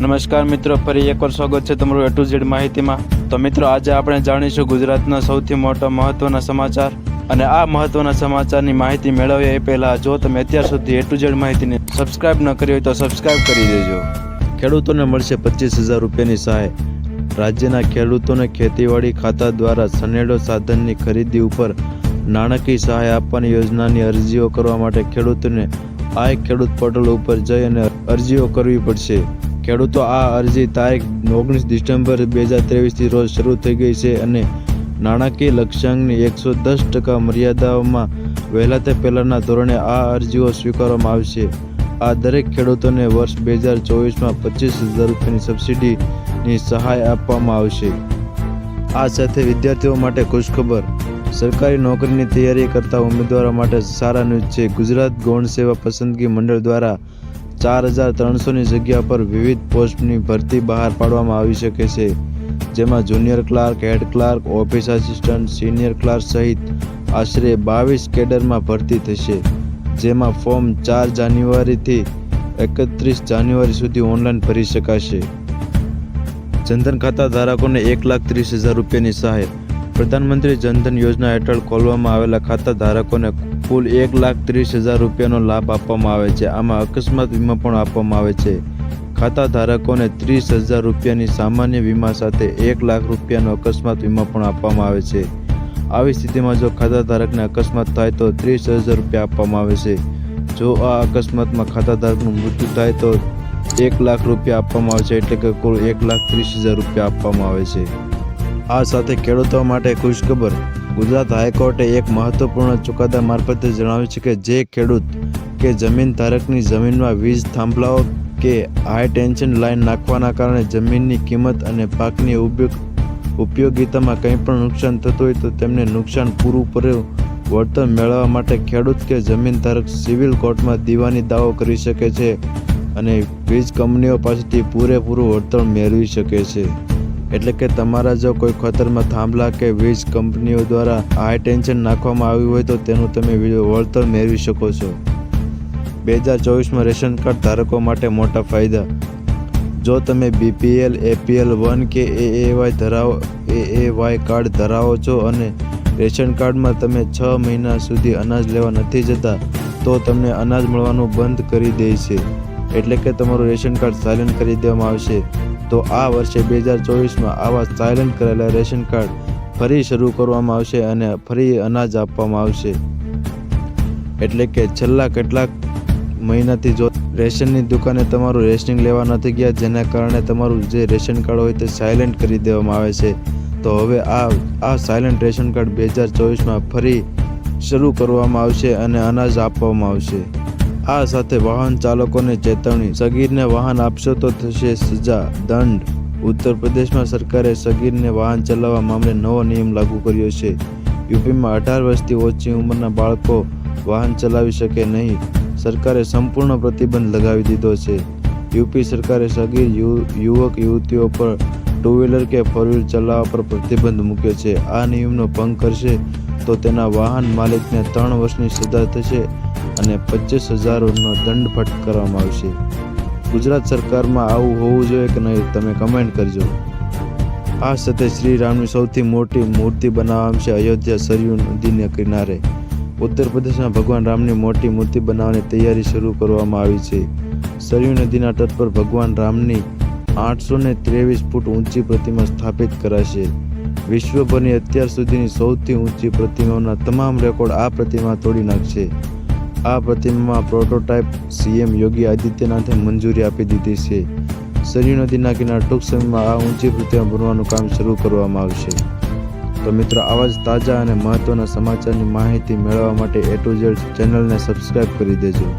નમસ્કાર મિત્રો, ફરી એકવાર સ્વાગત છે તમારું એ ટુ ઝેડ માહિતીમાં. તો મિત્રો, આજે આપણે જાણીશું ગુજરાતના સૌથી મોટા મહત્વના સમાચાર અને આ મહત્વના સમાચારની માહિતી મેળવીએ એ પહેલાં જો તમે અત્યાર સુધી એ ટુ ઝેડ માહિતીને સબસ્ક્રાઇબ ન કરી હોય તો સબસ્ક્રાઇબ કરી દેજો. ખેડૂતોને મળશે પચીસ હજાર રૂપિયાની સહાય. રાજ્યના ખેડૂતોને ખેતીવાડી ખાતા દ્વારા સનેડો સાધનની ખરીદી ઉપર નાણાકીય સહાય આપવાની યોજનાની અરજીઓ કરવા માટે ખેડૂતોને આ ખેડૂત પોર્ટલ ઉપર જઈ અને અરજીઓ કરવી પડશે. ખેડૂતો આ અરજી તારીખ ઓગણીસ ડિસેમ્બર બે હજાર ત્રેવીસથી રોજ શરૂ થઈ ગઈ છે અને નાણાકીય લક્ષ્યાંકની એકસો દસ ટકા મર્યાદાઓમાં વહેલા તે પહેલાંના ધોરણે આ અરજીઓ સ્વીકારવામાં આવશે. આ દરેક ખેડૂતોને વર્ષ બે હજાર ચોવીસમાં પચીસ હજાર રૂપિયાની સબસિડીની સહાય આપવામાં આવશે. આ સાથે વિદ્યાર્થીઓ માટે ખુશખબર. સરકારી નોકરીની તૈયારી કરતા ઉમેદવારો માટે સારા ન્યૂઝ છે. ગુજરાત ગૌણ સેવા પસંદગી મંડળ દ્વારા ચાર હજાર ત્રણસોની જગ્યા પર વિવિધ પોસ્ટની ભરતી બહાર પાડવામાં આવી શકે છે, જેમાં junior clerk, head clerk, office assistant, senior clerk સહિત આશરે બાવીસ કેડરમાં ભરતી થશે, જેમાં ફોર્મ ચાર જાન્યુઆરીથી એકત્રીસ જાન્યુઆરી સુધી ઓનલાઈન ભરી શકાશે. જનધન ખાતા ધારકોને એક લાખ ત્રીસ હજાર રૂપિયાની સહાય પ્રધાનમંત્રી જનધન યોજના હેઠળ ખોલવામાં આવેલા ખાતા ધારકોને કુલ એક લાખ ત્રીસ હજાર રૂપિયાનો લાભ આપવામાં આવે છે. આમાં અકસ્માત વીમા પણ આપવામાં આવે છે. ખાતા ધારકોને ત્રીસ હજાર રૂપિયાની સામાન્ય વીમા સાથે એક લાખ રૂપિયાનો અકસ્માત વીમા પણ આપવામાં આવે છે. આવી સ્થિતિમાં જો ખાતા ધારકને અકસ્માત થાય તો ત્રીસ હજાર રૂપિયા આપવામાં આવે છે. જો આ અકસ્માતમાં ખાતા ધારકનું મૃત્યુ થાય તો એક લાખ રૂપિયા આપવામાં આવે છે, એટલે કે કુલ એક લાખ ત્રીસ હજાર રૂપિયા આપવામાં આવે છે. આ સાથે ખેડૂતો માટે ખુશખબર. ગુજરાત હાઈકોર્ટે એક મહત્વપૂર્ણ ચુકાદા મારફતે જણાવ્યું છે કે જે ખેડૂત કે જમીન ધારકની જમીનમાં વીજ થાંભલાઓ કે હાઈ ટેન્શન લાઇન નાખવાના કારણે જમીનની કિંમત અને પાકની ઉપયોગ, ઉપયોગિતામાં કંઈ પણ નુકસાન થતું હોય તો તેમને નુકસાન પૂરું પડ્યું વળતર મેળવવા માટે ખેડૂત કે જમીન ધારક સિવિલ કોર્ટમાં દીવાની દાવો કરી શકે છે અને વીજ કંપનીઓ પાસેથી પૂરેપૂરું વળતર મેળવી શકે છે. એટલે કે તમારા જો કોઈ ખતરમાં થાંભલા કે વીજ કંપનીઓ દ્વારા હાઈ ટેન્શન નાખવામાં આવ્યું હોય તો તેનું તમે વળતર મેળવી શકો છો. બે હજાર ચોવીસમાં રેશન કાર્ડ ધારકો માટે મોટા ફાયદા. જો તમે બીપીએલ એપીએલ વન કે એ એ વાય ધરાવો એ એ વાય કાર્ડ ધરાવો છો અને રેશન કાર્ડમાં તમે છ મહિના સુધી અનાજ લેવા નથી જતા, તો તમને અનાજ મળવાનું બંધ કરી દે છે. એટલે કે તમારું રેશન કાર્ડ સાયલેન્ટ કરી દેવામાં આવશે. તો આ વર્ષે બે હજાર ચોવીસમાં આવા સાયલન્ટ કરેલા રેશન કાર્ડ ફરી શરૂ કરવામાં આવશે અને ફરી અનાજ આપવામાં આવશે. એટલે કે છેલ્લા કેટલાક મહિનાથી જો રેશનની દુકાને તમારું રેશનિંગ લેવા નથી ગયા, જેના કારણે તમારું જે રેશન કાર્ડ હોય તે સાયલેન્ટ કરી દેવામાં આવે છે. તો હવે આ આ સાયલેન્ટ રેશન કાર્ડ બે હજાર ચોવીસમાં ફરી શરૂ કરવામાં આવશે અને અનાજ આપવામાં આવશે. આ સાથે વાહન ચાલકોને ચેતવણી. સગીરને વાહન આપશો તો થશે સજા. દંડ. ઉત્તર પ્રદેશમાં સરકારે સગીરને વાહન ચલાવવા મામલે નવો નિયમ લાગુ કર્યો છે. યુપીમાં અઢાર વર્ષથી ઓછી ઉંમરના બાળકો વાહન ચલાવી શકે નહીં. સરકારે સંપૂર્ણ પ્રતિબંધ લગાવી દીધો છે. યુપી સરકારે સગીર યુવક યુવતીઓ પર ટુ વ્હીલર કે ફોર વ્હીલર ચલાવવા પર પ્રતિબંધ મૂક્યો છે. આ નિયમનો ભંગ કરશે તો તેના વાહન માલિકને ત્રણ વર્ષની સજા થશે. અને પચીસ હજારનો દંડ ફટકારવામાં આવશે. ગુજરાત સરકારમાં આવું હોવું જોઈએ કે નહીં, તમે કમેન્ટ કરજો. આ સાથે શ્રી રામની સૌથી મોટી મૂર્તિ બનાવવામાં છે અયોધ્યા સરયુ નદીને કિનારે. ઉત્તર પ્રદેશમાં ભગવાન રામની મોટી મૂર્તિ બનાવવાની તૈયારી શરૂ કરવામાં આવી છે. સરયુ નદીના તટ પર ભગવાન રામની આઠસો ને ત્રેવીસ ફૂટ ઊંચી પ્રતિમા સ્થાપિત કરાશે. વિશ્વભરની અત્યાર સુધીની સૌથી ઊંચી પ્રતિમાઓના તમામ રેકોર્ડ આ પ્રતિમા તોડી નાખશે. આ પ્રતિમામાં પ્રોટોટાઇપ સીએમ યોગી આદિત્યનાથે મંજૂરી આપી દીધી છે. સરયુ નદીના કિનારા ટૂંક સમયમાં આ ઊંચી પ્રતિમા ભરવાનું કામ શરૂ કરવામાં આવશે. તો મિત્રો, આવા જ તાજા અને મહત્વના સમાચારની માહિતી મેળવવા માટે એ ટુ ઝેડ ચેનલને સબસ્ક્રાઇબ કરી દેજો.